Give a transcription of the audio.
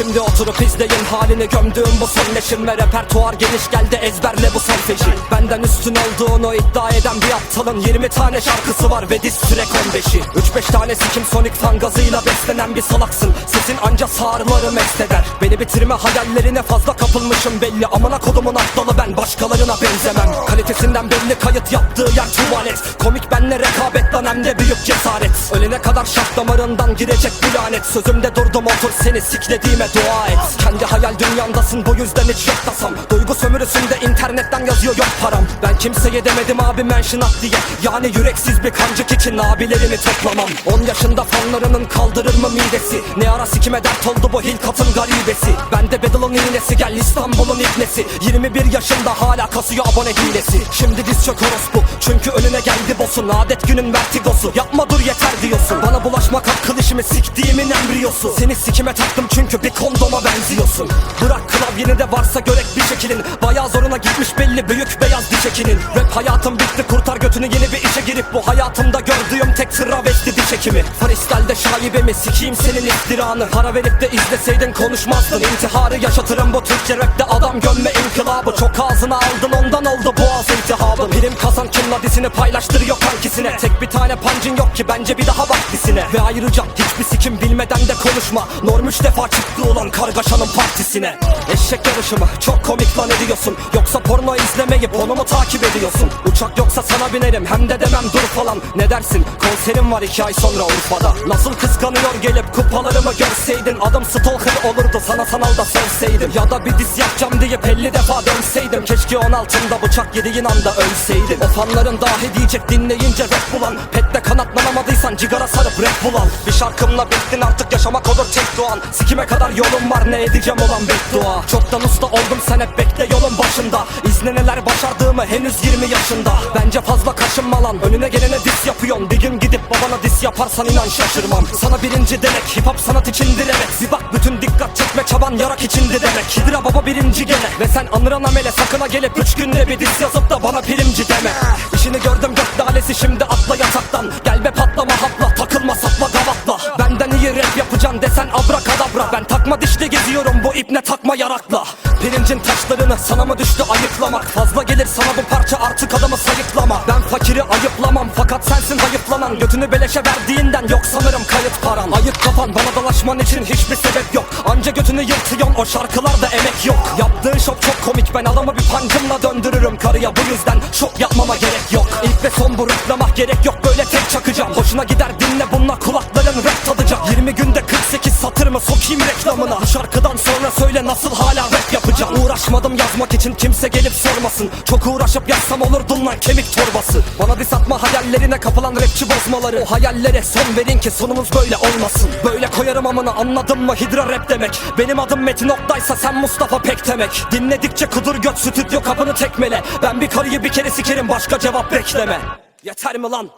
Şimdi oturup izleyin halini gömdüğüm bu son leşim Ve repertuar geniş geldi ezberle bu son feşi Benden üstün olduğunu iddia eden bir aptalın 20 tane şarkısı var ve diz track 15'i 3-5 tane sikim sonik fan gazıyla beslenen bir salaksın. Sesin anca sağırları mest Beni bitirme hayallerine fazla kapılmışım belli. Amına kodumun aptalı ben başkalarına benzemem. Kalitesinden belli kayıt yaptığı yer tuvalet. Komik benle rekabet lan hem de büyük cesaret. Ölene kadar şah damarından girecek bir lanet. Sözümde durdum otur seni siklediğime dua et. Kendi hayal dünyandasın bu yüzden hiç yok tasam Duygu sömürüsünde internetten yazıyor yok param. Ben kimseye demedim abi mention at diye. Yani yüreksiz bir kancık için abilerimi toplamam. 10 yaşında fanlarının kaldırır mı midesi? Ne ara sikime dert oldu bu hilkatın garibesi Bende Bedel'ın iğnesi gel İstanbul'un ibnesi 21 yaşında hala kasıyor abone hilesi. Şimdi diz çök orospu çünkü önüne geldi boss'un Adet günün vertigosu. Yapma dur yeter diyorsun. Bana bulaşmak akıl işimi siktiğimin embriyosu. Seni sikime taktım çünkü bir kondoma benziyorsun. Bırak klavyeni de varsa görek bir şekilin. Bayağı zoruna gitmiş belli büyük beyaz diş ekinin Rap hayatım bitti kurtar götünü yeni bir işe girip Bu hayatımda gördüğüm tek travesti diş ekimi Freestyle'de şaibemi sikeyim senin iftiranı? Para verip de izleseydin konuşmazdın. İntiharı yaşatırım bu Türkçe rapte adam gömme inkılabı. Çok ağzına aldın ondan oldu boğaz iltihabı Prim kazan kimla dizini paylaştırıyor kankisine. Tek bir tane pancın yok ki bence bir daha bak dizine Ve ayrıca hiçbir sikim bilmeden de konuşma. Norm üç defa çıktı ulan kargaşanın partisine. Eşek yarışı mı çok komik lan ediyorsun. Yoksa porno izlemeyip onu mu takip ediyorsun? Uçak yoksa sana binerim hem de demem dur falan. Ne dersin? Konserim var iki ay sonra Urfa'da. Nasıl kıskanıyor gelip kupalarımı görseydin? Adım stalker olurdu sana sanalda sövseydim. Ya da bir diz yapacağım deyip 50 defa dönseydim. Keşke 16'ında bıçak yediğin anda ölseydim O fanların dahi diyecek dinleyince rap bulan. Pette kanatlanamadıysan cigara sarıp rap bulan. Bir şarkımla bittin artık yaşamak olur tek doğan Sikime kadar yolum var ne edeceğim olan beddua. Çoktan usta oldum sen hep bekle yolun başında. İzle neler başardığımı henüz 20 yaşında Bence fazla kaşınma lan önüne gelene dis yapıyorsun. Bir gün gidip babana dis yaparsan inan şaşırmam. Sana birinci demek hip hop sanat içindir evet. Bir bak bütün dikkat çekme çaban yarak içindi demek. Hidra baba birinci gene. Ve sen anıran amele sakına gelip Üç günde bir dis yazıp da bana primci deme. İşini gördüm gök dalesi şimdi atla yataktan. Gel be patlama hapla takılma sapla gavatla. Benden iyi rap yapacaksın desen abrakadabra. Ben takma dişli geziyorum bu ipne takma yarakla taşlarını sana mı düştü ayıklamak Fazla gelir sana bu parça artık adamı sayıklama. Ben fakiri ayıplamam fakat sensin hayıflanan Götünü beleşe verdiğinden yok sanırım kayıt paran. Ayık kafan bana dalaşman için hiçbir sebep yok. Anca götünü yırtıyorsun o şarkılarda emek yok. Yaptığın şok çok komik ben adamı bir pancımla döndürürüm. Karıya Bu yüzden şok yapmama gerek yok. İlk ve son bu gerek yok böyle tek çakacağım. Hoşuna gider dinle bununla kulakların rap tadacak. 20 günde 48 satır mı sokayım reklamına? Bu şarkıdan sonra söyle nasıl hala rap yapacağım Uğraşmadım yazmak için kimse gelip sormasın. Çok uğraşıp yazsam olurdun lan kemik torbası Bana dis atma hayallerine kapılan rapçi bozmaları. O hayallere son verin ki sonumuz böyle olmasın. Böyle koyarım amına anladın mı? Hidra rap demek. Benim adım Metin Oktay'sa sen Mustafa Pek demek. Dinledikçe kudur göt stüdyo kapını tekmele. Ben bir karıyı bir kere sikerim başka cevap bekleme. Yeter mi lan?